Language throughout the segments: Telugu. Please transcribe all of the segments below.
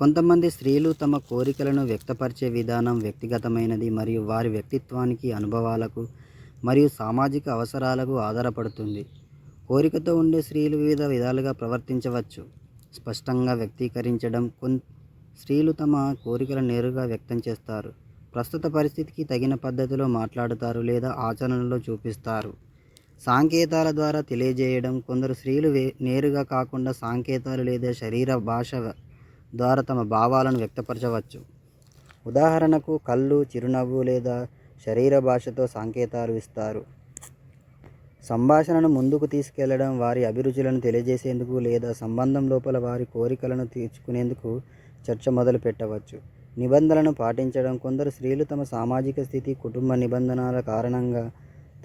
కొంతమంది స్త్రీలు తమ కోరికలను వ్యక్తపరిచే విధానం వ్యక్తిగతమైనది మరియు వారి వ్యక్తిత్వానికి అనుభవాలకు మరియు సామాజిక అవసరాలకు ఆధారపడుతుంది. కోరికతో ఉండే స్త్రీలు వివిధ విధాలుగా ప్రవర్తించవచ్చు. స్పష్టంగా వ్యక్తీకరించడం కొన్ స్త్రీలు తమ కోరికలను నేరుగా వ్యక్తం చేస్తారు. ప్రస్తుత పరిస్థితికి తగిన పద్ధతిలో మాట్లాడుతారు లేదా ఆచరణలో చూపిస్తారు. సాంకేతాల ద్వారా తెలియజేయడం కొందరు స్త్రీలు వే- నేరుగా కాకుండా సాంకేతాలు లేదా శరీర భాష ద్వారా తమ భావాలను వ్యక్తపరచవచ్చు. ఉదాహరణకు కళ్ళు చిరునవ్వు లేదా శరీర భాషతో సంకేతాలు ఇస్తారు. సంభాషణను ముందుకు తీసుకెళ్ళడం వారి అభిరుచులను తెలియజేసేందుకు లేదా సంబంధం లోపల వారి కోరికలను తీర్చుకునేందుకు చర్చ మొదలు పెట్టవచ్చు. నిబంధనలను పాటించడం కొందరు స్త్రీలు తమ సామాజిక స్థితి కుటుంబ నిబంధనల కారణంగా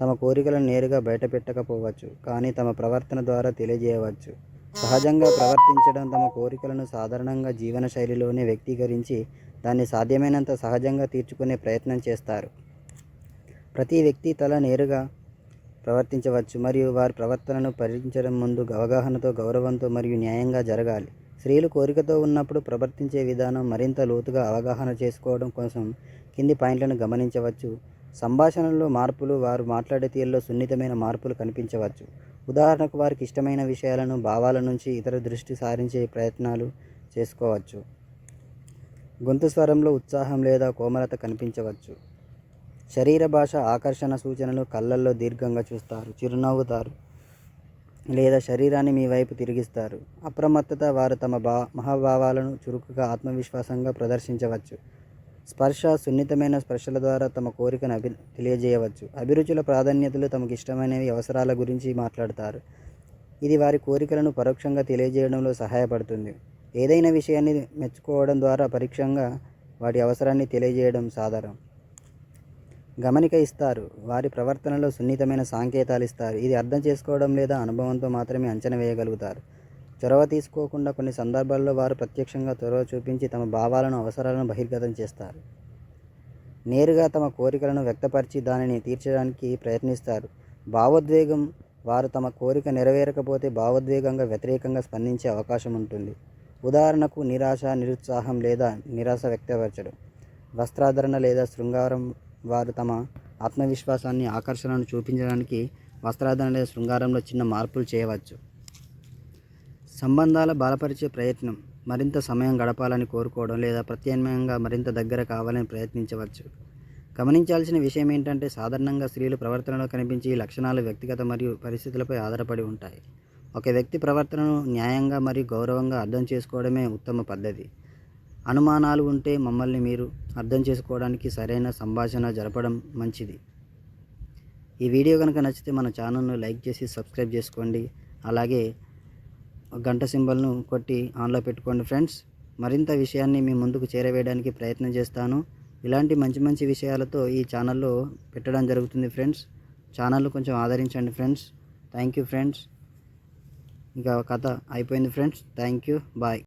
తమ కోరికలను నేరుగా బయటపెట్టకపోవచ్చు కానీ తమ ప్రవర్తన ద్వారా తెలియజేయవచ్చు. సహజంగా ప్రవర్తించడం తమ కోరికలను సాధారణంగా జీవన శైలిలోనే వ్యక్తీకరించి దాన్ని సాధ్యమైనంత సహజంగా తీర్చుకునే ప్రయత్నం చేస్తారు. ప్రతి వ్యక్తి తల నేరుగా ప్రవర్తించవచ్చు మరియు వారి ప్రవర్తనను పరిచయం ముందు అవగాహనతో గౌరవంతో మరియు న్యాయంగా జరగాలి. స్త్రీలు కోరికతో ఉన్నప్పుడు ప్రవర్తించే విధానం మరింత లోతుగా అవగాహన చేసుకోవడం కోసం కింది పాయింట్లను గమనించవచ్చు. సంభాషణలో మార్పులు వారు మాట్లాడే తీరులో సున్నితమైన మార్పులు కనిపించవచ్చు. ఉదాహరణకు వారికి ఇష్టమైన విషయాలను భావాల నుంచి ఇతర దృష్టి సారించే ప్రయత్నాలు చేసుకోవచ్చు. గొంతు స్వరంలో ఉత్సాహం లేదా కోమలత కనిపించవచ్చు. శరీర భాష ఆకర్షణ సూచనలు కళ్ళల్లో దీర్ఘంగా చూస్తారు చిరునవ్వుతారు లేదా శరీరాన్ని మీ వైపు తిరిగిస్తారు. అప్రమత్తత వారు తమ భా మహాభావాలను చురుకుగా ఆత్మవిశ్వాసంగా ప్రదర్శించవచ్చు. స్పర్శ సున్నితమైన స్పర్శల ద్వారా తమ కోరికను అభి తెలియజేయవచ్చు. అభిరుచుల ప్రాధాన్యతలు తమకు ఇష్టమైనవి అవసరాల గురించి మాట్లాడతారు. ఇది వారి కోరికలను పరోక్షంగా తెలియజేయడంలో సహాయపడుతుంది. ఏదైనా విషయాన్ని మెచ్చుకోవడం ద్వారా పరోక్షంగా వాటి అవసరాన్ని తెలియజేయడం సాధారణం. గమనిక ఇస్తారు. వారి ప్రవర్తనలో సున్నితమైన సాంకేతాలు ఇస్తారు. ఇది అర్థం చేసుకోవడం లేదా అనుభవంతో మాత్రమే అంచనా వేయగలుగుతారు. చొరవ తీసుకోకుండా కొన్ని సందర్భాల్లో వారు ప్రత్యక్షంగా చొరవ చూపించి తమ భావాలను అవసరాలను బహిర్గతం చేస్తారు. నేరుగా తమ కోరికలను వ్యక్తపరిచి దానిని తీర్చడానికి ప్రయత్నిస్తారు. భావోద్వేగం వారు తమ కోరిక నెరవేరకపోతే భావోద్వేగంగా వ్యతిరేకంగా స్పందించే అవకాశం ఉంటుంది. ఉదాహరణకు నిరాశ నిరుత్సాహం లేదా నిరాశ వ్యక్తపరచడం. వస్త్రాధరణ లేదా శృంగారం వారు తమ ఆత్మవిశ్వాసాన్ని ఆకర్షణను చూపించడానికి వస్త్రాధరణ లేదా శృంగారంలో చిన్న మార్పులు చేయవచ్చు. సంబంధాల బలపరిచే ప్రయత్నం మరింత సమయం గడపాలని కోరుకోవడం లేదా ప్రత్యామ్నాయంగా మరింత దగ్గర కావాలని ప్రయత్నించవచ్చు. గమనించాల్సిన విషయం ఏంటంటే సాధారణంగా స్త్రీలు ప్రవర్తనలో కనిపించే ఈ లక్షణాలు వ్యక్తిగత మరియు పరిస్థితులపై ఆధారపడి ఉంటాయి. ఒక వ్యక్తి ప్రవర్తనను న్యాయంగా మరియు గౌరవంగా అర్థం చేసుకోవడమే ఉత్తమ పద్ధతి. అనుమానాలు ఉంటే మమ్మల్ని మీరు అర్థం చేసుకోవడానికి సరైన సంభాషణ జరపడం మంచిది. ఈ వీడియో కనుక నచ్చితే మన ఛానల్ను లైక్ చేసి సబ్స్క్రైబ్ చేసుకోండి. అలాగే గంట సింబల్ను కొట్టి ఆన్లో పెట్టుకోండి ఫ్రెండ్స్. మరింత విషయాన్ని మీ ముందుకు చేరవేయడానికి ప్రయత్నం చేస్తాను. ఇలాంటి మంచి మంచి విషయాలతో ఈ ఛానల్లో పెట్టడం జరుగుతుంది ఫ్రెండ్స్. ఛానల్ కొంచెం ఆదరించండి ఫ్రెండ్స్. Thank you friends. ఇంకా కథ అయిపోయింది ఫ్రెండ్స్. Thank you. బాయ్.